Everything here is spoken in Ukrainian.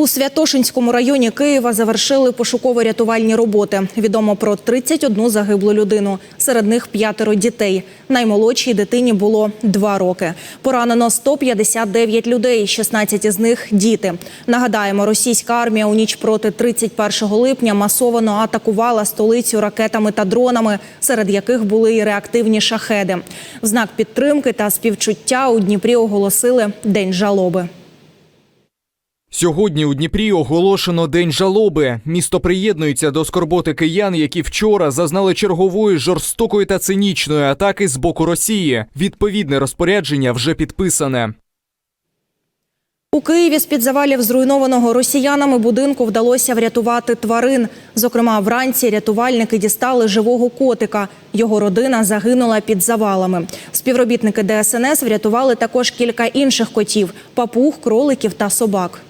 У Святошинському районі Києва завершили пошуково-рятувальні роботи. Відомо про 31 загиблу людину. Серед них п'ятеро дітей. Наймолодшій дитині було два роки. Поранено 159 людей, 16 із них – діти. Нагадаємо, російська армія у ніч проти 31 липня масово атакувала столицю ракетами та дронами, серед яких були і реактивні шахеди. В знак підтримки та співчуття у Дніпрі оголосили День жалоби. Сьогодні у Дніпрі оголошено день жалоби. Місто приєднується до скорботи киян, які вчора зазнали чергової жорстокої та цинічної атаки з боку Росії. Відповідне розпорядження вже підписане. У Києві з-під завалів зруйнованого росіянами будинку вдалося врятувати тварин. Зокрема, вранці рятувальники дістали живого котика. Його родина загинула під завалами. Співробітники ДСНС врятували також кілька інших котів – папуг, кроликів та собак.